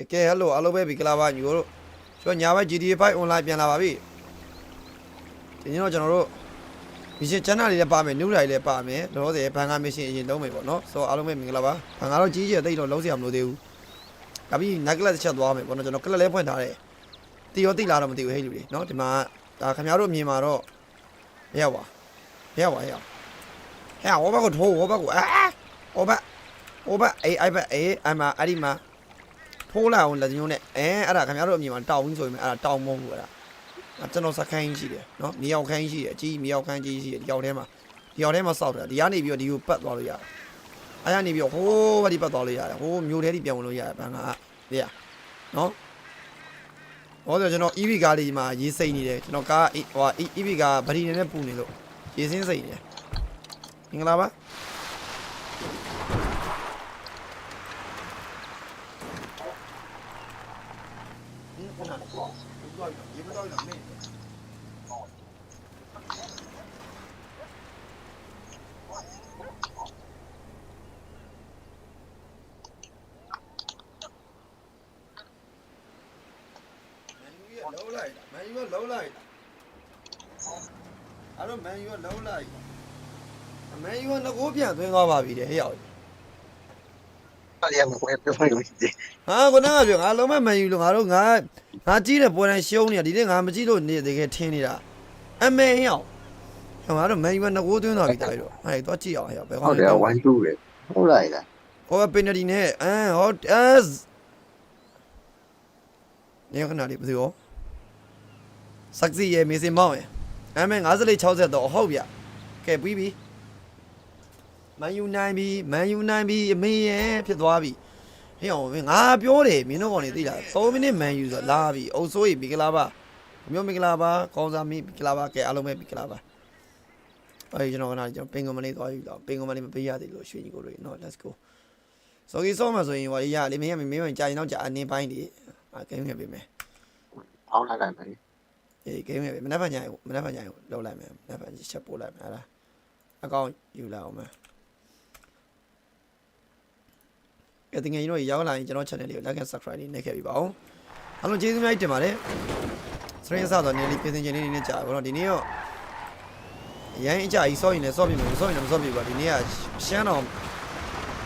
ကဲကဲဟယ်လိုအားလုံးပဲပြီကလာပါညီတို့ကျွန်တော်ညာဘက် GTA 5 online ပြန်လာပါပြီဒီနေ့တော့ကျွန်တော်တို့ mission channel လေးလည်းပါမယ် new တွေလည်းပါမယ်လောလောဆယ်ဘန်ကာ mission အရင်လုံးမယ်ပေါ့နော်ဆိုတော့အားလုံးပဲမင်္ဂလာပါဘန်ကာတော့ကြီးကြီးတိတ်တော့လုံးစရာမလိုသေးဘူးဒါပြီး necklace တစ်ချက်သွားမယ်ပေါ့နော်ကျွန်တော် color လဲဖွင့်ထားတယ်တီရောတိလာတော့မသိဘူးဟဲ့လူတွေနော်ဒီမှာဒါခင်ဗျားတို့အမြင်မှာတော့မရပါမရပါရအောင်ဟဲ့ဟောဘက်ကိုထိုးဟောဘက်ကိုအာဟောဘက်ဟောဘက်အေးအိုက်ဘက်အေးအမအဲ့ဒီမှာ ဖိုးလာအောင်လက်ညှိုးနဲ့အဲအဲ့ဒါခင်ဗျားတို့အမြင်မှာတောင်းပြီးဆိုရင်အဲ့ဒါတောင်းမဟုတ်ဘူးအဲ့ဒါအဲကျွန်တော်စခိုင်းရှိတယ်နော်မြေအောင်ခိုင်းရှိတယ်အကြီးမြေအောင်ခိုင်းကြီးရှိတယ်ဒီရောက်ထဲမှာဒီရောက်ထဲမှာစောက်တယ်ဒီကနေပြီးတော့ဒီကိုပတ်သွားလို့ရတယ်အဲကနေပြီးတော့ဟိုးဘာဒီပတ်သွားလို့ရတယ်ဟိုးမျိုးထဲဒီပြန်ဝင်လို့ရတယ်ဘန်ကဒီရနော်ဟောဆိုကျွန်တော် EV ကားလေးဒီမှာရေးစိတ်နေတယ်ကျွန်တော်ကားဟို EV ကားဗရီနေနဲ့ပူနေလို့ရေးစင်းစိတ်နေတယ်မင်္ဂလာပါဒီကနေ့တော့ ဒီတော့ဒီတော့မင်းမန်ယူကလုံးလိုက်တာမန်ယူကလုံးလိုက်တာအဲ့တော့မန်ယူကလုံး လိုက်တာမန်ယူကငကိုးပြန်သွင်းသွားပါပြီတဲ့ဟဲ့ရောက်အဲ့ရမကွဲပြောနေလို့ဒီဟာကိုနကပြောငါလုံးမဲ့မန်ယူလို့ငါတို့ငါငါကြီးတဲ့ပွဲတိုင်းရှုံးနေတာဒီနေ့ငါမကြည့်လို့နေတကယ်ထင်းနေတာအမေဟဲ့ရောက်ငါတို့မန်ယူကငကိုးသွင်းသွားပြီတာပြီးတော့ဟဲ့တော့ကြည့်အောင်ဟဲ့ရောက်ဘယ်ဟုတ်တယ်ဝိုင်းတူတယ်ဟုတ်လိုက်လားဟောပင်နတီနဲ့အမ်ဟောအက်နေခဏလေးဘယ်သူရောဆက်စီရဲ့မေစင်မောင်းရဲ့အမေ54 60တော့ဟုတ်ဗျကဲပြီးပြီ မန်ယူနိုင်ပြီမန်ယူနိုင်ပြီအမေရဲ့ဖြစ်သွားပြီဟေ့အောင်ငါပြောတယ်မင်းတို့ကောင်နေသိလား3မိနစ်မန်ယူဆိုလာပြီအုပ်စိုးရီမင်္ဂလာပါမျိုးမင်္ဂလာပါကောင်းစားမီမင်္ဂလာပါကဲအားလုံးပဲမင်္ဂလာပါအဲ့ကျွန်တော်ကကျွန်တော်ပင်ကွန်မလေးသွားယူတော့ပင်ကွန်မလေးမပေးရသေးလို့ရွှေကြီးကိုတွေနော် let's go ဆိုကြီးစောမှာဆိုရင်ဟိုရလေမင်းကမင်းဝင်ကြာရင်တော့ကြာအနေပိုင်းလေအကိန်းရပေးမယ်အောင်းလိုက်လိုက်မယ်အေးကိန်းရပေးမနက်ဖြန်ညာမနက်ဖြန်ညာလောက်လိုက်မယ်မနက်ဖြန်ချက်ပို့လိုက်မယ်ဟာလားအကောင့်ယူလာအောင်မယ် ကဲတင်ငယ်ကြီးတို့ရောက်လာရင်ကျွန်တော် channel လေးကို like and subscribe လေးနှိပ်ခဲ့ပြီးပါအောင်အားလုံးကျေးဇူးများကြီးတင်ပါတယ်စရင်စားတော့နေလေးပြင်ဆင်ခြင်းလေးနေကြာပါတော့ဒီနေ့တော့အရင်အကြကြီးစောရင်လည်းစောပြမယ်စောရင်လည်းမစောပြဘူးပါဒီနေ့ကရှမ်းတော်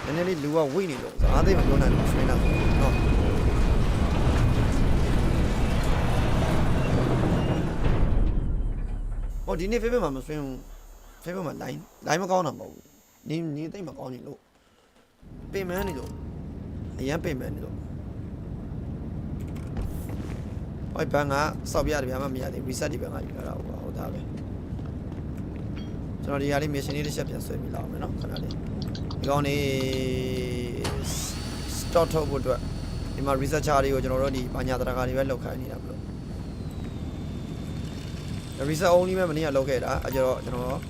နည်းနည်းလေးလူကဝိတ်နေလို့အားသိမပြောနိုင်ဘူးစရင်တော့နော်ဟောဒီနေ့ Facebook မှာမဆွင်းဘူး Facebook မှာ line line မကောင်းတာမဟုတ်ဘူးနေနေသိမ့်မကောင်းနေလို့ပင်မန်းနေလို့ အရန်ပင်မန်းနေလို့ဟိုဘန်ကစောက်ပြတယ်ဗျာမမရသေးဘူး reset ဒီဘန်ကယူလာတာဟုတ်ပါဟုတ်သားပဲကျွန်တော်ဒီဟာလေး mission လေးတစ်ချက်ပြန်ဆွဲပြီးလောက်အောင်မယ်နော်ခဏလေးဒီကောင်းနေ start ထုတ်ဖို့အတွက်ဒီမှာ researcher တွေကိုကျွန်တော်တို့ဒီဘာညာတရကာတွေပဲလောက်ခိုင်းနေတာမလို့ reset only ပဲမနေ့ကလောက်ခဲ့တာအဲကြတော့ကျွန်တော်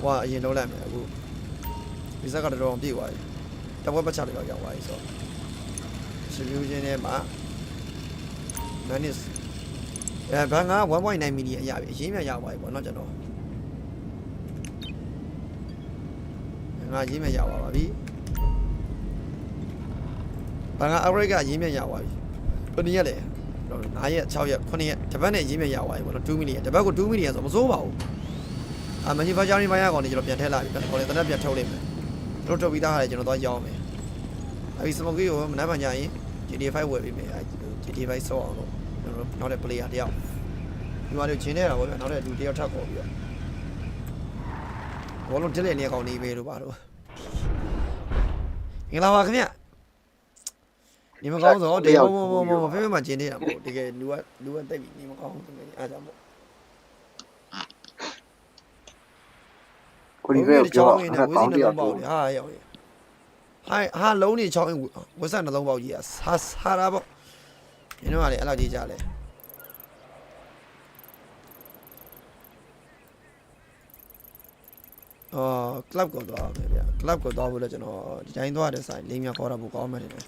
ဟိုကအရင်လုံးလိုက်မယ်အခု reset ကတော်တော်ပြည့်သွားပြီ တပွဲပတ်ချလေးတော့ရောက်သွားပြီဆိုတော့ solution ထဲမှာ minus အဲဘန်က1.9 milli အရာပြီအရင်မြန်ရောက်သွားပြီပေါ့နော်ကျွန်တော်ငါအရင်မြန်ရောက်သွားပါပြီဘန်က average ကအရင်မြန်ရောက်သွားပြီဘယ်နည်းရလဲ9ရက်6ရက်9ရက်တပတ်နဲ့ရင်းမြရသွားပြီပေါ့နော်2မီလီယံတပတ်ကို2မီလီယံဆိုမစိုးပါဘူးအာ manufacturing ဘိုင်းကောင်နေကျွန်တော်ပြန်ထည့်လာပြီပြန်ခေါ်လေတနက်ပြန်ထုတ်လိုက်မယ် တို့ထုတ်ပြီးသားဟာလေကျွန်တော်သွားရောင်းမယ်အဲဒီ smoke ကိုမနက်ဖြန်ညရင် GTA 5ဝယ်ပေးမယ်အဲ GTA 5ဆော့အောင်လို့ကျွန်တော်နောက်တဲ့ player တယောက်ဒီမှာတို့ဂျင်းနေတာပေါ့ဗျာနောက်တဲ့လူတယောက်ထပ်ခေါ်ပြီးတော့ဘောလုံးတက်တဲ့နေရာကောင်နေပဲလို့ပါတော့ငလာပါခင်ဗျနေမကောင်းတော့ဒီဘောဘောဘောဖေးဖေးမှာကျင်းနေတာပေါ့တကယ်လူကလူကတိတ်ပြီးနေမကောင်းဘူးတကယ်အားကြောင့်ပေါ့ ကိုဒီ ပဲပြောနေတာဝကောင်းင်းစီတနှယောလုံးက်ပေါပေါ့က်ဟာရောက်ရဟာဟာလုံးနေချောင်းဝက်ဆက်နှလုံးပေါက်ကြီးอ่ะဟာဟာရာပေါ့မင်းတို့ကလေအဲ့လောက်ကြီးကြလဲအော် club ကိုသွားမယ်ဗျ club ကိုသွားဖို့လဲကျွန်တော်ဒီတိုင်းသွားတဲ့ဆိုင်လိမ်မြခေါ်တာပိုကောင်းမယ်ထင်တယ်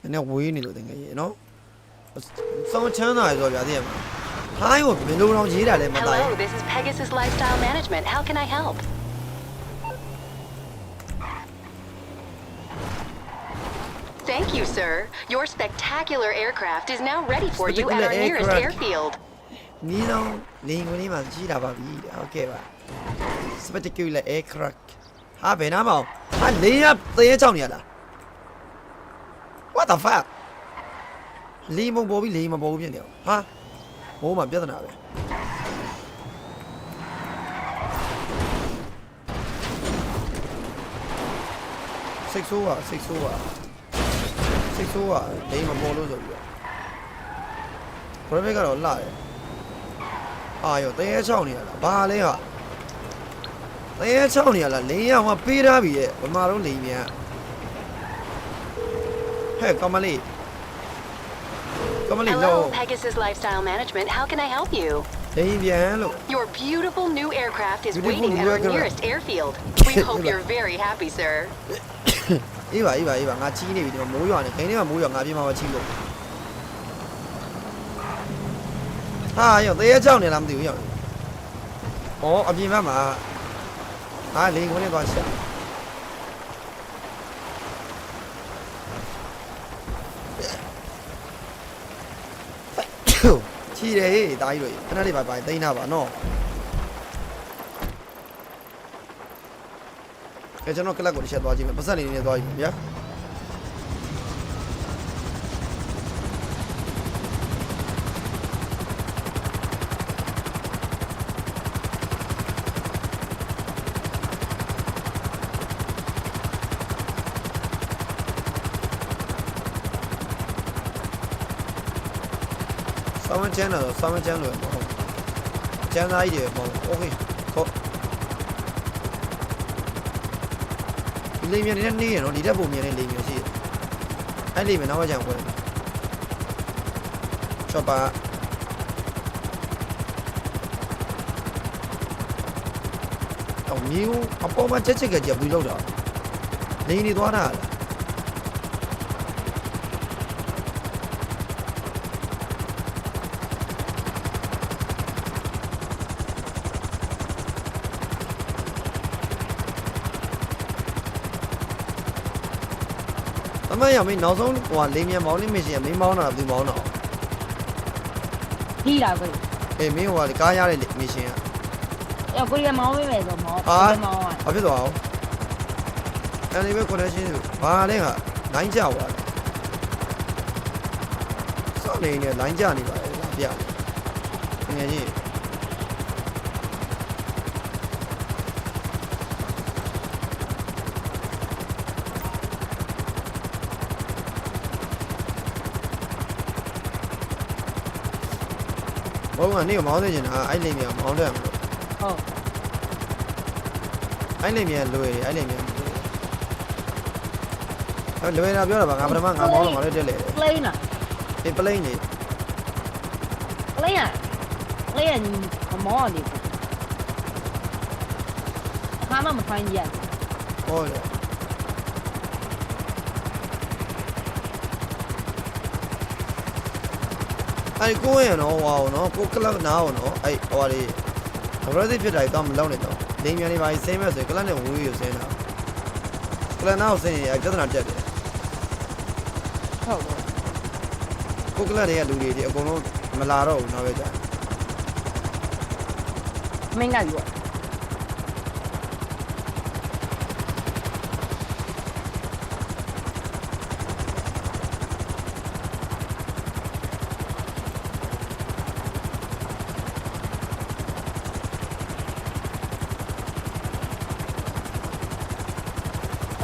နည်းနည်းဝေးနေလို့တကယ်ကြီးနော်စောင်းချမ်းသာရဆိုဗျာသိရမလား ဟိုင်းကိုမင်းတို့တော့ရေးတာလဲမတိုင် Hello, this is Pegasus Lifestyle Management. How can I help? Thank you, sir. Your spectacular aircraft is now ready for you at our Spectacular nearest aircraft. airfield. နီးလုံးလင်းဝင်လေးမှာကြီးတာပါပြီတဲ့ဟုတ်ကဲ့ပါ spectacular aircraft ဟာဘယ်နာမအောင်ဟာလင်းရသေးချောင်းနေရလား what the fuck လင်းမပေါ်ပြီလင်းမပေါ်ဘူးဖြစ်နေအောင်ဟာ မိုးမှာပြဿနာပဲစိတ်ဆိုးပါစိတ်ဆိုးပါစိတ်ဆိုးပါလင်းမပေါ်လို့ဆိုပြီးတော့ပရိုဖက်ကတော့လှတယ်အာရောတရေချောင်းနေရလားဘာလဲဟာတရေချောင်းနေရလားလင်းရောက်မှပေးထားပြီရဲ့ဗမာတို့လိန်မြန်ဟဲ့ကမလေး ကမလေးလော Hello, Pegasus Lifestyle Management. How can I help you? လိန်ပြန်လို့ Your beautiful new aircraft is Beautiful waiting at new our aircraft. nearest airfield. We hope you're very happy, sir. အေးပါအေးပါအေးပါငါချီးနေပြီဒီမှာမိုးရွာနေခင်းထဲမှာမိုးရွာငါပြေးမှာမချီးလို့ဟာရောတရေချောင်းနေလားမသိဘူးရောဩအပြင်ဘက်မှာဟာလိန်ကိုနဲ့သွားရှာ ချီတယ်ဟေးတာကြီးတို့ခဏလေးပါပါတိန်းတာပါနော်ကဲကျွန်တော်ကလပ်ကိုတစ်ချက်သွားကြည့်မယ်ပတ်စံနေနေသွားကြည့်မယ်ဗျာ ဆောင်းချမ်းတော့ဆောင်းချမ်းလို့မဟုတ်ကျန်းသားကြီးတွေမဟုတ်โอเคခေါ်ဒီလိမ်မြန်နေတဲ့နေရနော်ဒီတက်ပုံမြန်တဲ့လိမ်မြန်ရှိတယ်အဲ့လိမ်မြန်နောက်မှကျန်ဝင်ချောပါတော့မျိုးအပေါ်မှာချက်ချက်ကကြဘူးလောက်တာလိမ်နေသွားတာလား အမရမင်းနောက်ဆုံးဟိုကလေးမြန်မောင်းလေးမရှင်မင်းမောင်းတာဘူးမောင်းတာကြီးလာကိုအေးမင်းဟိုကကားရတဲ့မရှင်ကအဲ့ကိုရမောင်းပေးမယ်ဆိုမောင်းဟာမောင်းอ่ะဘာဖြစ်သွားအောင်အဲ့ဒီဘက် connection ဘာလဲဟာ line ကျသွားတယ်စောင့်နေနေ line ကျနေပါလေလာပြငယ်ကြီး ဘုံကနေမောင်းနေချင်တာအဲ့လိမ့်မြန်မောင်းတယ်မလို့ဟုတ်အဲ့လိမ့်မြန်လွယ်တယ်အဲ့လိမ့်မြန်အဲ့လွယ်တာပြောတာပါငါပထမငါမောင်းတော့ငါလည်းတက်လေတယ်ပလိန်လားဒီပလိန်နေပလိန်อ่ะပလိန်ကမောင်းနေကိုခါမှမဖိုင်းကြရဟောတယ် အဲ့ကိုရနော်ဟောနော်ကိုကလပ်နားနော်အဲ့ဟောလေးဘရဒိဖြစ်တာတော့မလောက်နဲ့တော့လိမ်မြန်နေပါစီဆင်းမဲ့ဆိုကလပ်နဲ့ဝူးရဆင်းတာကလပ်နားကိုဆင်းရင်ပြဿနာတက်တယ်ဟုတ်တယ်ကိုကလပ်တွေကလူတွေဒီအကုန်လုံးမလာတော့ဘူးနောက်ပဲကြာမင်းကယူဘ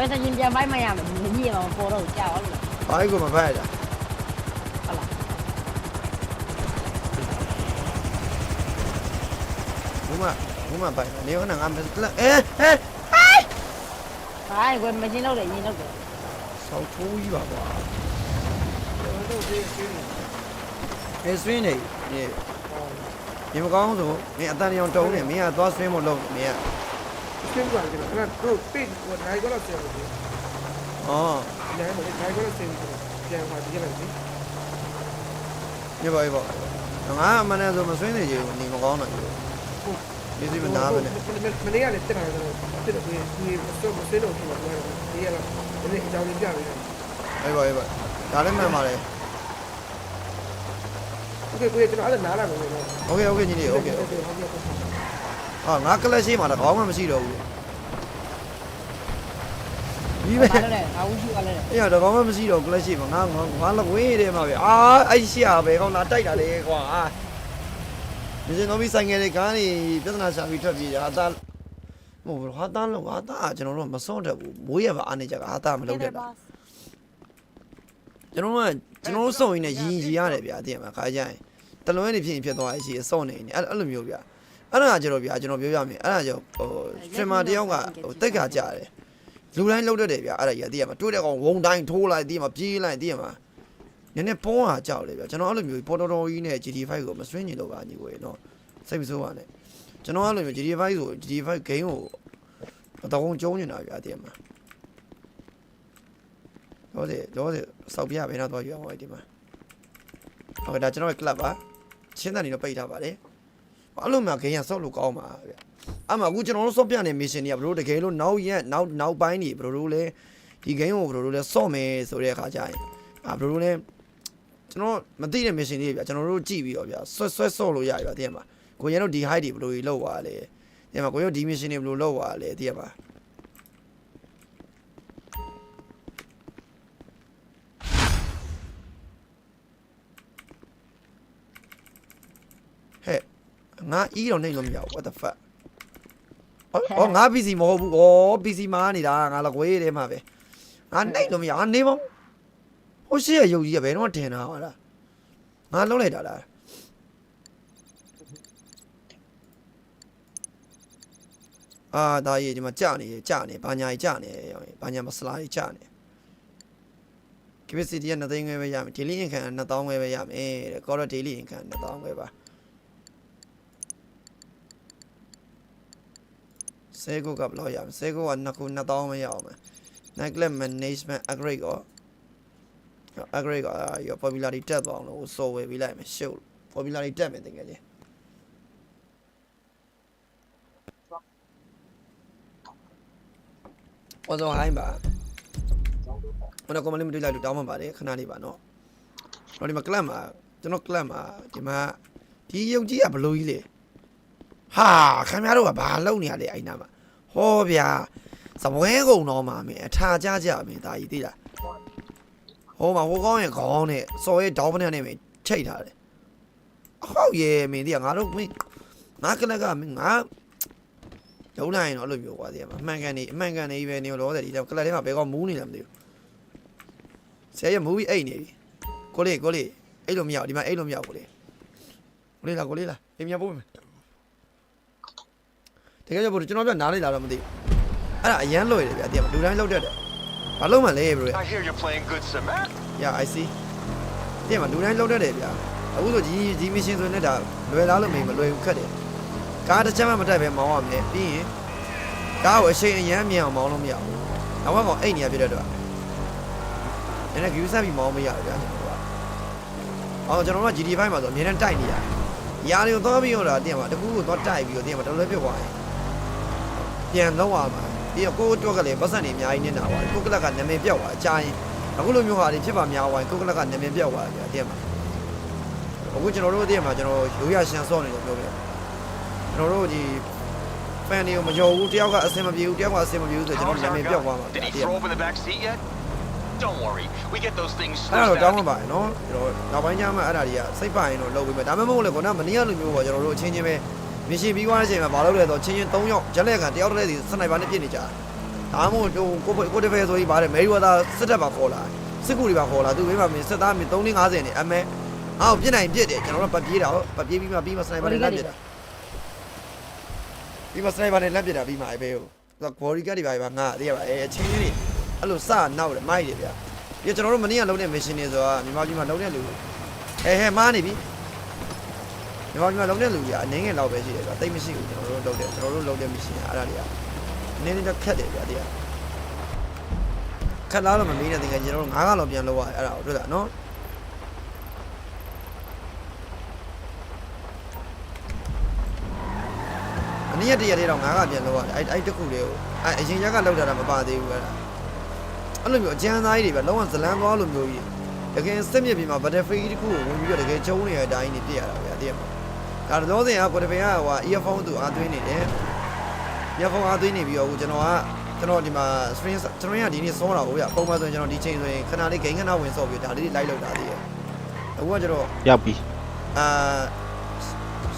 ယ်စရင်ပြန်ပိုင်းမရမယ်မကြီးအောင်ပေါ်တော့ကြောက်လို့ဘာကြီးကိုမဖက်ရတာဟုတ်လားဘူးမဘူးမပိုင်နေရောငါမကလပ်အဲအဲဟိုင်းကွယ်မချင်းတော့တယ်ရင်တော့တယ်ဆောက်ထိုးကြီးပါကွာအဲဆွင်းနေနေဒီမကောင်းဆိုမင်းအတန်ရောင်တုံးနေမင်းကသွားဆွင်းမလို့မင်းက ရှင်းသွားကြတယ်အဲ့တော့ပိတ်ဟိုနိုင်ကတော့ဆင်တယ် ဩ နိုင်တယ်နိုင်ကတော့ဆင်တယ်ပြန်ပါကြည့်လိုက်ပြီ ညပါဘောငါအမှန်နဲ့ဆိုမဆွင်းနေကြဘူးနေမကောင်းတော့ဘူးဒီစီမနာပဲနဲ့ မနေ့ကလည်းတက်လာတော့တက်တယ်ဒီဒီတော့မစင်းတော့ဖြစ်သွားတယ်ဒီကလည်းဒီအကြောင်းပြပြပေးတယ် အေးပါအေးပါဒါလည်းမှန်ပါတယ် โอเคကိုရကျွန်တော်အဲ့ဒါနားလာမယ်လို့ โอเคโอเคညီလေးโอเค ဟုတ်ကဲ့ဟုတ်ကဲ့ ဟာငါကလပ်ရှိမှာတော့ခေါင်းမှမရှိတော့ဘူးဒီပဲဘာလဲလဲအာဝရှိပါလဲအေးရတော့ခေါင်းမှမရှိတော့ကလပ်ရှိမှာငါငါငါလဝေးတယ်မှာပဲအာအဲ့ရှိရပဲကောင်းလာတိုက်တာလေကွာအာဒီစင်တော့ပြီးဆိုင်ငယ်တွေကားနေပြဿနာရှာပြီးထွက်ပြေးကြဟာသားမဟုတ်ဘူးဟာသားလို့ဟာသားကျွန်တော်တို့မစော့တတ်ဘူးမိုးရပါအားနေကြကဟာသားမလုပ်တတ်တာကျွန်တော်ကကျွန်တော်တို့စုံရင်းနဲ့ရင်ရင်ရတယ်ဗျာသိရမှာခါကြရင်တလွဲနေဖြစ်ရင်ဖြစ်သွားရရှိစော့နေနေအဲ့အဲ့လိုမျိုးဗျာ အဲ့ဒါကျတော့ဗျာကျွန်တော်ပြောပြမယ်အဲ့ဒါကြောင့်ဟိုစထရီမာတယောက်ကဟိုတက်ကကြတယ်လူတိုင်းလှုပ်တတ်တယ်ဗျာအဲ့ဒါကြီးသိရမှာတွေးတဲ့ကောင်ဝုံတိုင်းထိုးလိုက်သိရမှာပြေးလိုက်သိရမှာနည်းနည်းပုံးဟာကြောက်လေဗျာကျွန်တော်အဲ့လိုမျိုးပေါ်တော်တော်ကြီးနဲ့ GT5 ကိုမဆွင်းနေတော့ပါညီကိုရေနော်စိတ်မဆိုးပါနဲ့ကျွန်တော်အဲ့လိုမျိုး GT5 ဆို GT5 game ကိုအတော်ကျုံးနေတာဗျာသိရမှာလောစေလောစေစောက်ပြဘယ်တော့သွားယူအောင်ဒီမှာဟုတ်ကဲ့ဒါကျွန်တော်ရဲ့ club ပါချင်းတန်နေတော့ပိတ်ထားပါတယ် အဲ့လိုမှဂိမ်းရဆော့လို့ကောင်းပါဗျအမှအခုကျွန်တော်တို့ဆော့ပြနေ mission တွေကဘလို့တကယ်လို့နောက်ရက်နောက်နောက်ပိုင်းနေဘလို့လဲဒီဂိမ်းကိုဘလို့လဲဆော့မယ်ဆိုတဲ့အခါကျရင်အာဘလို့လဲကျွန်တော်မသိတဲ့ mission တွေဗျကျွန်တော်တို့ကြည့်ပြီးတော့ဗျဆွဲဆွဲဆော့လို့ရပြီဗျတကယ်မှာကိုရင်တို့ဒီ high တွေဘလို့လောက်သွားလဲတကယ်မှာကိုရင်ဒီ mission တွေဘလို့လောက်သွားလဲတကယ်မှာ ငါအီးတော့နှိမ့်လို့မရဘူး what the fuck အော်ငါ PC မဟုတ်ဘူးဩ PC မှာနေတာငါလကွေးထဲမှာပဲငါနှိမ့်လို့မရငါနေမောင်းဟိုရှိရရုပ်ကြီးကဘယ်တော့ထင်တာဟာလားငါလုံးလိုက်တာလားအာဒါကြီးဒီမှာကြာနေကြာနေဘာညာကြီးကြာနေရောဘာညာမစလာကြီးကြာနေ capacity က2သိန်းခွဲပဲရမယ် daily income က2000ခွဲပဲရမယ်တဲ့ core daily income 2000ခွဲပါ ဆဲကုတ်ကဘယ်လောက်ရမလဲဆဲကုတ်ကနှစ်ခု2000မရအောင်မယ် night club management upgrade ကော upgrade ကရော popularity တက်သွားအောင်လို့စော်ဝယ်ပေးလိုက်မယ်ရှုပ် popularity တက်မယ်တကယ်ချင်းပေါ်စောဟိုင်းပါဘယ်တော့ကမလေးမတွေ့လိုက်လို့တောင်းမှပါတယ်ခဏလေးပါနော်တော့ဒီမှာ club မှာကျွန်တော် club မှာဒီမှာဒီယုံကြည်ကဘလို့ကြီးလေ ဟာခင်ဗျားတို့ကဘာလုပ်နေရလဲအဲ့နာမှာဟောဗျာစပွဲကုံတော့မှာမင်းအထာကြကြမင်းဒါကြီးသိလားဟောမှာဟိုကောင်းရဲ့ခေါင်းနဲ့စော်ရဲ့ဒေါင်းပနဲ့နဲ့မင်းချိတ်ထားတယ်အဟောက်ရဲ့မင်းသိရငါတို့မင်းငါကလကမင်းငါရုံးနိုင်တော့အဲ့လိုမျိုးကွာသိရမှာအမှန်ကန်နေအမှန်ကန်နေပဲနေတော့တယ်ဒီတော့ကလထဲမှာဘယ်ကောင်မူးနေလဲမသိဘူးဆရာရဲ့မူးပြီးအိတ်နေပြီကိုလေးကိုလေးအိတ်လို့မရဘူးဒီမှာအိတ်လို့မရဘူးကိုလေးကိုလေးလာကိုလေးလာအိမ်မြပို့မယ်တ ကယ်ကြောင့်ကျွန်တော်ပြနားလိုက်လာတော့မသိဘူးအဲ့ဒါအရန်လွယ်တယ်ဗျာတကယ်လူတိုင်းလောက်တတ်တယ်ဘာလို့မှလဲ bro I hear you're playing Good Samaritan. yeah i see တကယ်မလူတိုင်းလောက်တတ်တယ်ဗျာအခုဆိုဒီဒီ mission ဆိုနေတာလွယ်လားလို့မေးမလွယ်ဘူးခက်တယ်ကားတစ်ချက်မှမတက်ပဲမောင်းရမယ်ပြီးရင်ကားကိုအချိန်အရန်မြန်အောင်မောင်းလို့မရဘူးနောက်ကကောင်အိတ်နေရပြတဲ့တော့နည်းနည်း view ဆက်ပြီးမောင်းမရဘူးဗျာကျွန်တော်ကအော်ကျွန်တော်က GT5 မှာဆိုအများနဲ့တိုက်နေရတယ်ຢာတွေကိုသွားပြီးတော့တာတင်မှာတကူကိုသွားတိုက်ပြီးတော့တင်မှာတော်တော်ပြတ်သွားရင် ပြန်လောက်ရမှာပြီးတော့ကိုယ့်အတွက်ကလည်းပတ်စံနေအများကြီးနေတာပါကိုယ့်ကလက်ကနာမည်ပြောက်သွားအချာရင်အခုလိုမျိုးဟာတွေဖြစ်ပါများသွားရင်ကိုယ့်ကလက်ကနာမည်ပြောက်သွားတယ်ဗျာတကယ်မှာအခုကျွန်တော်တို့တကယ်မှာကျွန်တော်ရိုးရရှန်ဆော့နေလို့ပြောပြကျွန်တော်တို့ဒီ fan တွေကိုမကြော်ဘူးတယောက်ကအဆင်မပြေဘူးတယောက်ကအဆင်မပြေဘူးဆိုကျွန်တော် How's နာ our မည်ပြောက်သွား gun? မှာ Did ဗျာ he တကယ် throw မှာ up in the back seat yet? Don't worry, we get those things အဲ့ sluiced တော့တောင်း out. မှာပါနော်ကျွန်တော်နောက်ပိုင်းကျမှအဲ့ဒါတွေကစိတ်ပိုင်တော့လုပ်ပေးမယ်ဒါမှမဟုတ်လေခုနကမနေ့ကလိုမျိုးပေါ့ကျွန်တော်တို့အချင်းချင်းပဲ မရှင်ပြီးသွားတဲ့အချိန်မှာမလုပ်လဲတော့ချင်းချင်း၃ယောက်ဂျက်လက်ကတယောက်တည်းစီစနိုက်ပါနဲ့ပြစ်နေကြတာဒါမှမဟုတ်ဟိုကိုကိုတဖယ်ဆိုပြီးပါတယ်မေရီဝါသာစစ်တပ်ပါခေါ်လာစစ်ကူတွေပါခေါ်လာသူဘေးမှာမင်းစစ်သားမင်း3 50နဲ့အမဲအော်ပြစ်နိုင်ပြစ်တယ်ကျွန်တော်တို့ပတ်ပြေးတာဟုတ်ပတ်ပြေးပြီးမှပြီးမှစနိုက်ပါနဲ့လက်ပြစ်တာပြီးမှစနိုက်ပါနဲ့လက်ပြစ်တာပြီးမှအဲဘေးကိုသူကဘော်ရီကတ်တွေပါပါငါသိရပါအဲအချင်းချင်းတွေအဲ့လိုစနောက်တယ်မိုက်တယ်ဗျာပြကျွန်တော်တို့မနေ့ကလုပ်တဲ့ mission တွေဆိုတာမြန်မာပြည်မှာလုပ်တဲ့လူအဲဟဲမားနေပြီ မြန်မာပြည်မှာလုပ်တဲ့လူကြီးအနည်းငယ်လောက်ပဲရှိတယ်ဆိုတာတိတ်မရှိဘူးကျွန်တော်တို့လုပ်တဲ့ကျွန်တော်တို့လုပ်တဲ့ mission ကအဲ့ဒါတွေကနည်းနည်းတော့ခက်တယ်ဗျာတရားခက်လားတော့မမေးနဲ့တကယ်ကျွန်တော်တို့ငါးကလောက်ပြန်လုပ်ရတယ်အဲ့ဒါကိုတွေ့လားနော်အနည်းရတရတဲ့တော့ငါးကပြန်လုပ်ရတယ်အဲ့အဲ့တစ်ခုလေးကိုအဲ့အရင်ရက်ကလောက်တာတော့မပါသေးဘူးအဲ့ဒါအဲ့လိုမျိုးအကျန်းသားကြီးတွေပဲလုံးဝဇလန်းသွားလိုမျိုးကြီး တကယ်စစ်မြစ်ပြင်မှာ battlefield တစ်ခုကိုဝင်ပြီးတော့တကယ်ကျုံနေတဲ့အတိုင်းနေပြရတာဗျာတကယ်မှာဒါတော့စင်ကကိုတပင်ကဟို earphone သူအားသွင်းနေတယ် earphone အားသွင်းနေပြီးတော့အခုကျွန်တော်ကကျွန်တော်ဒီမှာ string ကျွန်တော်ကဒီနေ့စောတာဟုတ်ဗျပုံမှန်ဆိုရင်ကျွန်တော်ဒီချိန်ဆိုရင်ခဏလေးဂိမ်းခဏဝင်စောပြီးဒါလေးလိုက်လောက်တာတည်းအခုကကျွန်တော်ရောက်ပြီအာ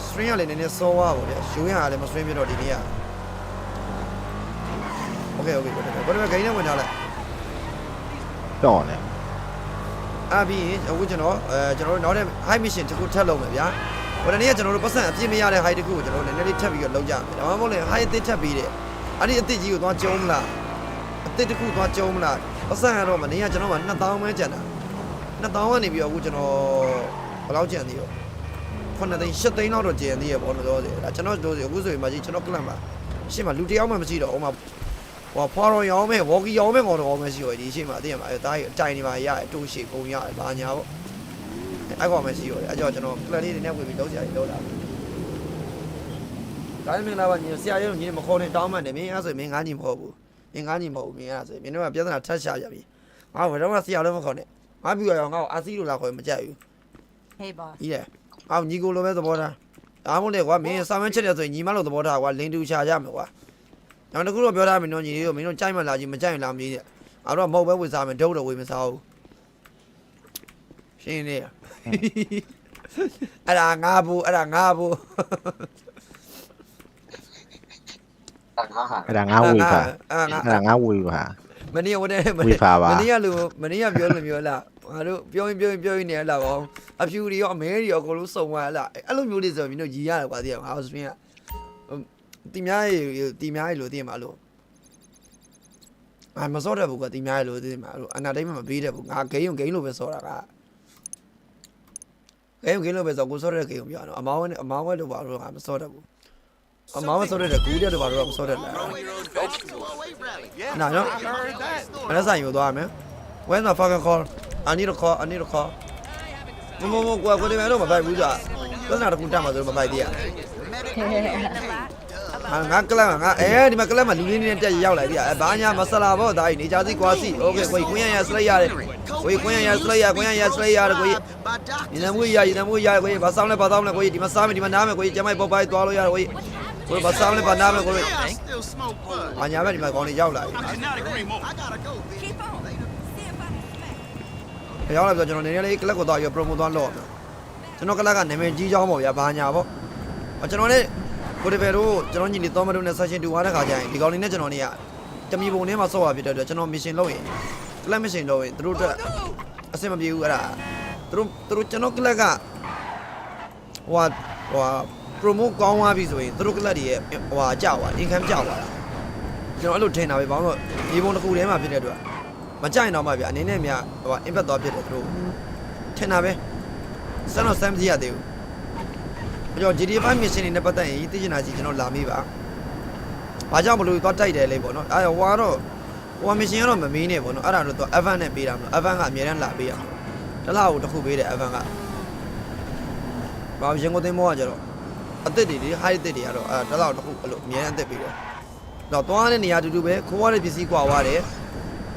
string ကလည်းနည်းနည်းစောသွားပါဗျာယူရကလည်းမ string ပြတော့ဒီနေ့က Okay okay ဘာလို့ဂိမ်းနဲ့ဝင်ထားလိုက်တော့နေ အားပြီးရင်အခုကျွန်တော်အဲကျွန်တော်တို့နောက်တဲ့ high mission တစ်ခုထပ်လုပ်မယ်ဗျာဟိုတနေ့ကကျွန်တော်တို့ပတ်စံအပြည့်မရတဲ့ high တစ်ခုကိုကျွန်တော်တို့နည်းနည်းလေးထပ်ပြီးတော့လုပ်ကြမယ်ဒါမှမဟုတ်လည်း high အသစ်ထပ်ပြီးတဲ့အဲ့ဒီအသစ်ကြီးကိုသွားကျုံးမလားအသစ်တစ်ခုသွားကျုံးမလားပတ်စံကတော့မနေ့ကကျွန်တော်က2000ပဲကျန်တာ2000ကနေပြီးတော့အခုကျွန်တော်ဘယ်လောက်ကျန်သေးရော9သိန်း10သိန်းလောက်တော့ကျန်သေးရပေါ့လို့ပြောတယ်ဒါကျွန်တော်တို့အခုဆိုရင်မကြီးကျွန်တော်ကလပ်မှာရှင်းမှာလူတယောက်မှမရှိတော့ဟိုမှာ ဟောဖွာရောရောင်းမဲ့ဝေါ်ကီရောင်းမဲ့ကောင်တော့မရှိတော့ဒီရှင်းမှာသိရမှာအဲတားအတိုင်နေမှာရအတူရှိကုန်ရတယ်ဘာညာပေါ့အဲ့ကောင်မရှိတော့အဲ့ကြောင့်ကျွန်တော်ကလပ်လေးတွေနဲ့ဝင်ပြီးလုံးချင်လုံးတာဒါမင်္ဂလာပါညီဆရာရုံညီမခေါ်နဲ့တောင်းမှန်တယ်မင်းအဲ့ဆိုရင်မင်းငါးညီမဟုတ်ဘူးမင်းငါးညီမဟုတ်ဘူးမင်းအဲ့ဆိုရင်မင်းတို့ကပြဿနာထပ်ရှာကြပြီငါဘယ်တော့မှဆရာလည်းမခေါ်နဲ့ငါပြူရအောင်ငါ့ကိုအာစီလိုလာခေါ်မကြိုက်ဘူး Hey, boss. ကြီးတယ်အော်ညီကိုလိုပဲသဘောထားဒါမှမဟုတ်လေကွာမင်းစာမချက်တယ်ဆိုရင်ညီမလိုသဘောထားကွာလင်းတူချာကြမယ်ကွာ နောက်တစ်ခုတော့ပြောထားမယ်နော်ညီလေးတို့မင်းတို့ကြိုက်မှလာကြီးမကြိုက်ရင်လာမကြီးတဲ့အဲ့တော့မဟုတ်ပဲဝေစားမယ်ဒုတ်တော့ဝေမစားဘူးရှင်းနေအဲ့ဒါငါဘူးအဲ့ဒါငါဘူးအာငါဟာအဲ့ဒါငါဝေပါအဲ့ငါအဲ့ဒါငါဝေပါမနေ့ကဝတ်တယ်မဝေဖာပါမနေ့ကလူမနေ့ကပြောလို့ပြောလားငါတို့ပြောရင်ပြောရင်ပြောရင်နေလာပါအဖြူတွေရောအမဲတွေရောအကုန်လုံးစုံသွားလားအဲ့လိုမျိုးလေးဆိုရင်မင်းတို့ရီရတယ်ကွာတည်းငါစပင်းက တီများရေတီများရေလို့တည်မှာလို့အာမစောတတ်ဘူးကွာတီများရေလို့တည်မှာလို့အနာတိုင်းမှာမပေးတတ်ဘူးငါဂိမ်းုံဂိမ်းလို့ပဲစောတာကဂိမ်းုံဂိမ်းလို့ပဲစောကိုစောတဲ့ဂိမ်းုံပြောတော့အမောင်းနဲ့အမောင်းဝဲလို့ပါတော့ငါမစောတတ်ဘူးအမောင်းဝဲစောတဲ့ကူးတဲ့တော့ပါတော့မစောတတ်လားနာနော်အဲ့ဒါဆိုင်ယူသွားမယ် Where's my fucking call I need a call I need a call မမမကွာကိုဒီမဲတော့မပိုက်ဘူးကြာပြဿနာတစ်ခုတက်မှာဆိုတော့မပိုက်သေးရ ဟာငါကလပ်ငါအဲဒီမှာကလပ်မှာလူလေးနေနဲ့တက်ရောက်လာသေးရအဲဘာညာမဆလာဘောဒါကြီးနေကြစီကွာစီโอเคကိုကြီးကွင်းရရစလိုက်ရတယ်ကိုကြီးကွင်းရရစလိုက်ရကွင်းရရစလိုက်ရတယ်ကိုကြီးညီနမွေးရညီနမွေးရကိုကြီးဘာဆောင်လဲဘာဆောင်လဲကိုကြီးဒီမှာစားမယ်ဒီမှာနားမယ်ကိုကြီးကျမိုက်ပေါ်ပိုင်းသွားလို့ရတယ်ကိုကြီးကိုဘာဆောင်လဲဘာနားမယ်ကိုကြီးဘာညာပဲဒီမှာကောင်းနေရောက်လာပြီ ရောက်လာပြီဆိုကျွန်တော်နည်းနည်းလေးကလပ်ကိုတော့ရ promo သွားလော့မယ်ကျွန်တော်ကလပ်ကနာမည်ကြီးချောင်းပေါ့ဗျာဘာညာပေါ့အော်ကျွန်တော်လည်း ကိုဒီဘယ်တို့ကျွန်တော်ညီလေးတော်မတို့နဲ့ session တူသွားတဲ့ခါကျရင်ဒီကောင်လေးနဲ့ကျွန်တော်နေရတမီပုံထဲမှာဆော့ရဖြစ်တဲ့အတွက်ကျွန်တော် mission လုပ်ရင်ကလပ် mission လုပ်ရင်သူတို့အတွက်အဆင်မပြေဘူးအဲ့ဒါသူတို့သူတို့ကျွန်တော်ကလပ်ကဟိုဟာဟိုဟာ promo ကောင်းသွားပြီဆိုရင်သူတို့ကလပ်တွေရဲ့ဟိုဟာကြောက်သွား income ကြောက်သွားတာကျွန်တော်အဲ့လိုထင်တာပဲဘာလို့ဒီပုံတစ်ခုထဲမှာဖြစ်တဲ့အတွက်မကြိုက်တော့မှဗျအနေနဲ့မြဟို impact သွားဖြစ်တယ်သူတို့ထင်တာပဲစမ်းတော့စမ်းမကြည့်ရသေးဘူး အကျော် GTA5 mission တွေနဲ့ပတ်သက်ရင်သိချင်တာကြီးကျွန်တော်လာမိပါဘာကြောင့်မလို့သွားတိုက်တယ်လဲပေါ့နော်အဲဟိုကတော့ဟို mission ကတော့မမင်းနဲ့ပေါ့နော်အဲ့ဒါတော့သူ Evan နဲ့ပေးတာမလို့ Evan ကအများတန်းလာပေးရမှာတစ်လားကိုတစ်ခုပေးတယ် Evan ကဘာရင်ကိုသိမ်းမောကကြတော့အသစ်တွေဒီ high အသစ်တွေကတော့အဲတစ်လားကိုတစ်ခုအဲ့လိုအများတန်းအသစ်ပေးတယ်တော့သွားတဲ့နေရာတူတူပဲခိုးရတဲ့ပစ္စည်းကွာသွားတယ်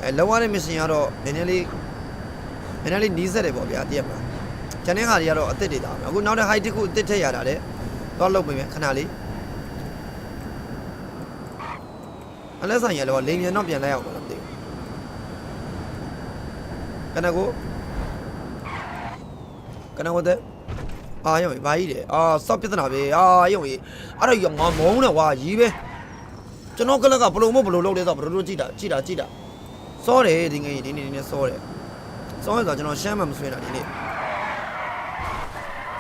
အဲလောရတဲ့ mission ကတော့နည်းနည်းလေးနည်းနည်းလေးနီးစက်တယ်ပေါ့ဗျာတည့်ရမှာ ကျန်တဲ့ဟာတွေကတော့အစ်စ်တွေတာပဲအခုနောက်တဲ့ height တစ်ခုအစ်စ်ထည့်ရတာလေတော့လုပ်ပေးမယ်ခဏလေးအလဲဆိုင်ရလောလိန်မြန်တော့ပြန်လိုက်အောင်မလားမသိဘူးကနကိုကနကိုတဲ့အာယုံဘာကြီးတယ်အာစောက်ပြဿနာပဲအာယုံကြီးအဲ့တော့ငါမုန်းတယ်ကွာကြီးပဲကျွန်တော်ကလက်ကဘလို့မဘလို့လုပ်လဲဆိုတော့ဘလို့ကြည့်တာကြည့်တာကြည့်တာစောတယ်ဒီငယ်ကြီးဒီနေ့ဒီနေ့စောတယ်စောရဆိုတော့ကျွန်တော်ရှမ်းမှမဆွေးတာဒီနေ့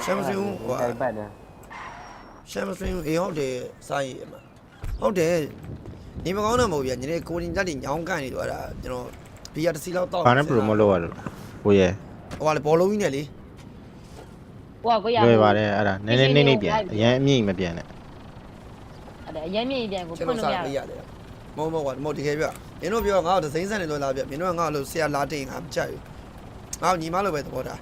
ရှမ်းမဆွေးဘူးဟိုဟာပတ်တယ်ရှမ်းမဆွေးဘူးအေးဟုတ်တယ်စာရေးအမဟုတ်တယ်နေမကောင်းတော့မဟုတ်ဗျာညီလေးကိုရင်တက်တွေညောင်းကန်နေတော့အဲ့ဒါကျွန်တော်ဘီယာတစ်စီလောက်တောက်ဘာနဲ့ promo လုပ်ရလို့ဟိုရဲဟိုကလေဘောလုံးကြီးနဲ့လေဟိုကကိုရလွယ်ပါတယ်အဲ့ဒါနည်းနည်းနည်းနည်းပြန်အရင်အမြင့်မပြန်နဲ့အဲ့ဒါအရင်မြင့်ပြန်ကိုကျွန်ဖွင့်တော်လို့စာရပေးရတယ်မဟုတ်မဟုတ်ကွာမဟုတ်တကယ်ပြမင်းတို့ပြောငါ့ကိုဒစိမ့်ဆန်နေလို့လားပြမင်းတို့ကငါ့ကိုလို့ဆရာလာတင်ငါမကြိုက်ဘူးငါ့ကိုညီမလိုပဲသဘောထား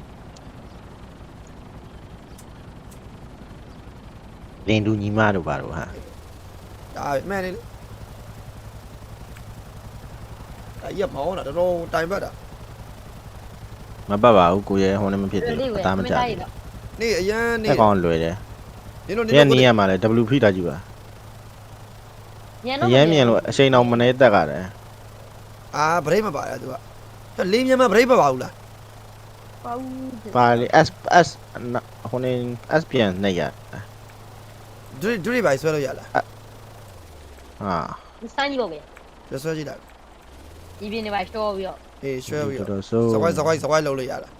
လင်တူညီမတို့ပါတော့ဟာဒါပဲမှန်တယ်လေဒါကြီးကမောင်းတာတော်တော်တိုင်ပတ်တာမပတ်ပါဘူးကိုရဲဟိုလည်းမဖြစ်ဒီသေးလေးဘူးဝယ်အသားမမကြသားရဘူးတော့နေအရန်နေအဲ့ကောင်လွယ်တယ်နင်တို့နင်ဒီကတို့နီးရမှာလဲ W ဖိတာကြည့်ပါညံအတော့ရမ်းမြင်လို့အချိန်တော်မနေတက်ကြတယ်အာဗရိတ်မပါရသူကလေးမြန်မဗရိတ်မပါဘူးလားပါဘူးပါလေ S S ဟိုနေ S ပြန်နေရ ဒူဒူတွေပါဆွဲလို့ရလားဟာစိုင်းကြီးပေါ့ဗျာပြဆွဲကြည့်လိုက်ဒီပြင်းနေပါရှော့ပြီးတော့အေးဆွဲပြီးတော်တော့တော်ဆိုး စကွိုင်းစကွိုင်းစကွိုင်းလုံးလို့ရလား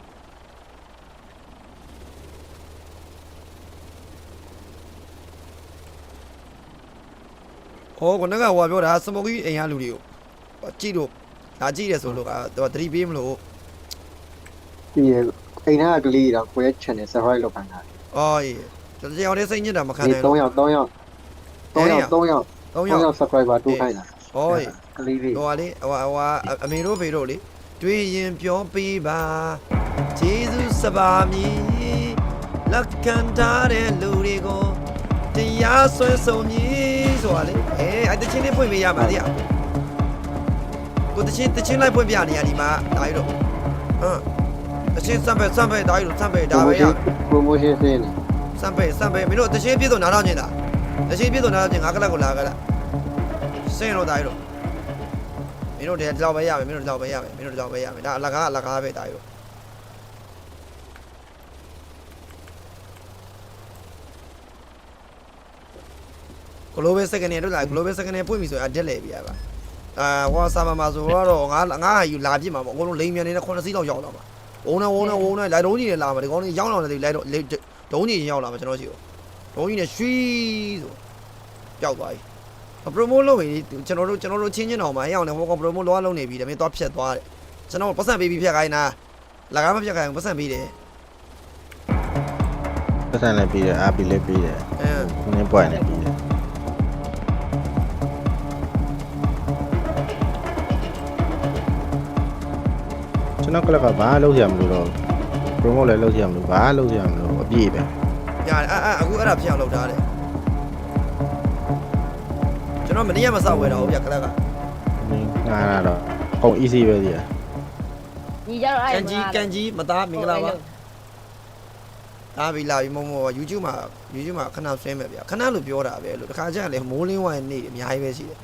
ဟောကနကဟိုပြောတာစမိုကီအိမ်ရလူတွေကိုကြည့်လို့ဒါကြည့်တယ်ဆိုလို့ကတော့တတိပေးမလို့ပြီးရအိမ်သားကလေးတော့ကိုရဲ့ channel subscribe လုပ်ခိုင်းတာအော်အေး ကျွန်တော်ရောက်တဲ့စိတ်ညစ်တာမခံဒီနိုင်ဘူး3ယောက်3ယောက်3ယောက်3ယောက်၃3ယောက်ယောက် subscriber တိုးခိုင်းတာဟောအေးကလေးလေးဟိုဟာလေဟိုဟာဟိုဟာအမေတို့ဖေတို့လေတွေ့ရင်ပြောပေးပါဂျေဇုစပါမည်လက်ခံထားတဲ့လူတွေကိုတရားဆွဲဆုံမည်ဆိုတာလေအဲအဲ့တချင်းလေးဖွင့်ပေးရမှာတရားကိုတချင်းတချင်းလိုက်ဖွင့်ပြနေရဒီမှာဒါရီတို့ဟမ်တချင်းစံပဲစံပဲဒါရီတို့စံပဲဒါပဲရ promotion ဆင်းနေ စံပဲစံပဲမင်းတို့တချင်းပြည့်စုံနားတော့ညင်တာတချင်းပြည့်စုံနားတော့ညင်ငါကလပ်ကိုလာကလပ်စင်တော့ဒါရီတို့မင်းတို့တည်းတော့ပဲရမယ်မင်းတို့တော့ပဲရမယ်မင်းတို့တော့ပဲရမယ်ဒါအလကားအလကားပဲတာယူဂလိုဘယ်စကန်နေတို့လာဂလိုဘယ်စကန်နေပွင့်ပြီဆိုရင်အတက်လေပြရပါအာဟောဆာမမှာဆိုတော့ငါငါဟာယူလာပြစ်မှာပေါ့အကုန်လုံးလိန်မြန်နေတဲ့9စီးလောက်ရောက်လာမှာဝုံနေဝုံနေဝုံနေလိုက်တုံးကြီးနေလာမှာဒီကောင်းကြီးရောက်လာတယ်လိုက်တော့ ဒုံးကြီးရောက်လာမှာကျွန်တော်ရှိကိုဒုံးကြီးနေရွှီဆိုပျောက်သွားပြီပရိုမိုလုပ်ရင်ကျွန်တော်တို့ကျွန်တော်တို့ချင်းချင်းတော်မှာအရောက်နေဟောကပရိုမိုလောလုံးနေပြီဒါပေမဲ့တော့ဖြတ်သွားတယ်ကျွန်တော်ပတ်စံပေးပြီးဖြတ်ခိုင်းတာလကားမဖြတ်ခိုင်းဘူးပတ်စံပေးတယ်ပတ်စံလည်းပြီးတယ်အားပြီးလည်းပြီးတယ်အဲဟိုနေပွိုင်လည်းပြီးတယ်ကျွန်တော်ကလကဘာလုပ်ရမလို့တော့ promote လည်းလုပ်ရမလို့ဘာလုပ်ရမလို့ အပြည့်ပဲညာအဲအဲအခုအဲ့ဒါဖြတ်အောင်လုပ်ထားတယ်ကျွန်တော်မနေ့ကမစောက်ဝဲတော့ဘူးဗျကလကငါလာတော့အကုန် easy ပဲဒီကညီကြတော့အဲ့ကန်ကြီးကန်ကြီးမသားမင်္ဂလာပါဒါပြီလာပြီမုံမော YouTube မှာ YouTube မှာခဏဆွဲမယ်ဗျခဏလို့ပြောတာပဲလို့တခါကျရင်လေမိုးလင်းဝိုင်းနေအများကြီးပဲရှိတယ်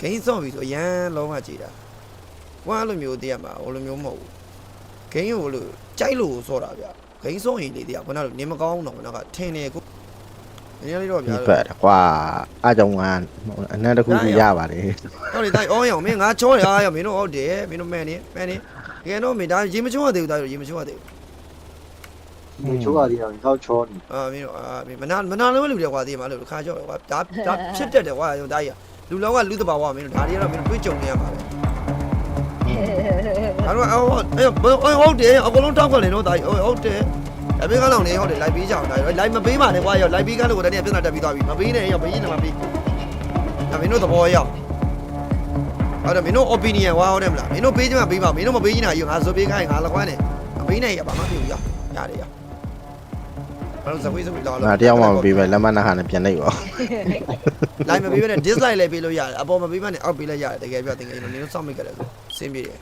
ဂိမ်းစော့ပြီဆိုအရန်လုံးဝကြည်တာဟိုအဲ့လိုမျိုးတည်းရမှာဟိုလိုမျိုးမဟုတ်ဘူးဂိမ်းကိုလို့ကြိုက်လို့စော့တာဗျ ဂိမ်းစော့ရင်လေတည်းကခုနကနေမကောင်းတော့ခုနကထင်တယ်ကိုနည်းနည်းလေးတော့ဗျာဒီပတ်ကွာအားကြောင့်ကအနက်တစ်ခုစီရပါတယ်ဟုတ်လေတိုင်းအောင်းရအောင်မင်းငါချောရရမင်းတို့ဟုတ်တယ်မင်းတို့မဲနေမဲနေတကယ်တော့မင်းဒါရေမချိုးရသေးဘူးဒါရေမချိုးရသေးဘူးဒီချိုးရသေးတယ်တော့ချောနေအာမင်းတို့အာမင်းမနာမနာလုံးလူတယ်ကွာသေးမှာလို့ခါကြောက်ကွာဒါဒါဖြစ်တတ်တယ်ကွာဒါကြီးလူလောကလူတဘာဝမင်းတို့ဒါတွေကတော့မင်းတို့တွေးကြုံနေရမှာပဲ အဲ့တော့အော်အဲ့ဟုတ်တယ်အကုန်လုံးတောက်ခွက်နေတော့ဒါကြီးဟုတ်တယ်အမေကတော့နေဟုတ်တယ်လိုက်ပေးကြအောင်ဒါလိုက်မပေးပါနဲ့ကွာရောလိုက်ပေးကလို့ကိုတည်းကပြဿနာတက်ပြီးသွားပြီမပေးနဲ့ရောပေးနေမှာပေးဒါမင်းတို့သဘောရောက်အဲ့တော့မင်းတို့ opinion ကွာဟုတ်တယ်မလားမင်းတို့ပေးချင်မှပေးပါမင်းတို့မပေးချင်တာကြီးငါဆိုပေးခိုင်းငါလက်ခွမ်းနေမပေးနဲ့ရပါမဖြစ်ဘူးရောရတယ်ရောဘာလို့ဇဝေးဇဝေးလာလာငါတယောက်မှမပြီးပဲလက်မနှခါနဲ့ပြန်လိုက်ပါလိုက်မပေးဘဲနဲ့ dislike လည်းပေးလို့ရတယ်အပေါ်မပေးဘဲနဲ့အောက်ပေးလိုက်ရတယ်တကယ်ပြတင်ငယ်လို့နင်တို့စောင့်မိကြတယ်ဆိုစင်းပြေတယ်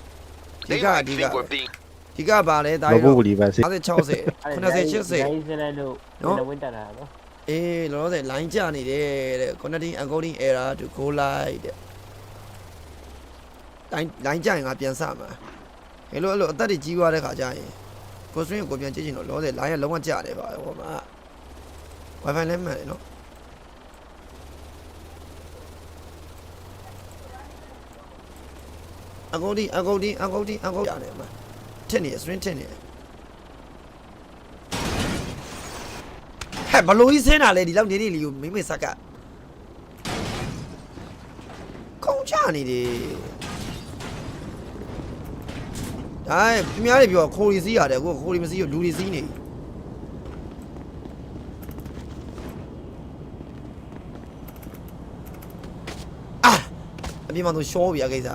ဒီ They က might ဒီ think က we're being ဒီကပါလဲဒါမရီဟုတ်တော့ဘူးလီပါစစ်50 60 90 80စလိုက်လို့နော်လည်းဝင်တက်တာနော်အေးလောလောဆယ် line ကျနေတယ်တဲ့ connecting encoding error to go live တဲ့ line line ကျရင်ငါပြန်စမှာဟဲ့လို့အဲ့လိုအသက်တွေကြီးသွားတဲ့ခါကျရင်ကို stream ကိုပြန်ကြည့်ချင်တော့လောလောဆယ် line ကလုံးဝကျတယ်ပါဟိုမှာ wifi လည်းမှန်တယ်နော် အကောဒီအကောဒီအကောဒီအကောရတယ်မှာထစ်နေ stream ထစ်နေဟဲ့ဘလို့ကြီးစင်းတာလဲဒီလောက်နေနေလီကိုမိမိဆက်ကကောင်းချနေတယ်ဒါပြများတွေပြောခိုးရီစီးရတယ်ကိုခိုးရီမစီးရလူတွေစီးနေအာအပြင်မှာသူရှောပြရကိစ္စ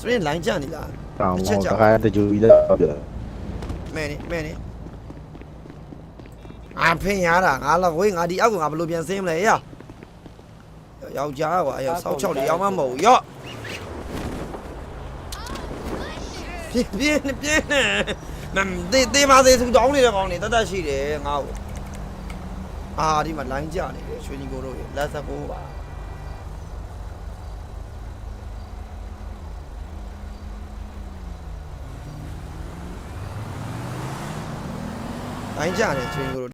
စရင် line ကျနေလားတောင်းတော့တခါတကြူပြီးတော့ပြမဲနေမဲနေငါဖင်ရတာငါတော့ဝေးငါဒီအောက်ကငါဘယ်လိုပြန်ဆင်းမလဲရယောက်ျားကွာအယောက်ဆောက်ချောက်လေးယောက်မမဟုတ်ဘူးရော့ပြင်းပြင်းပြင်းနေမမ်တေးတေးမသေးသူတောင်းနေတဲ့ကောင်နေတတ်တတ်ရှိတယ်ငါ့ကိုအာဒီမှာလိုင်းကြနေတယ်ရွှေညီကိုတို့ရေလက်စပိုးပါ လိုင်းကြနေရွှေညီကိုတို့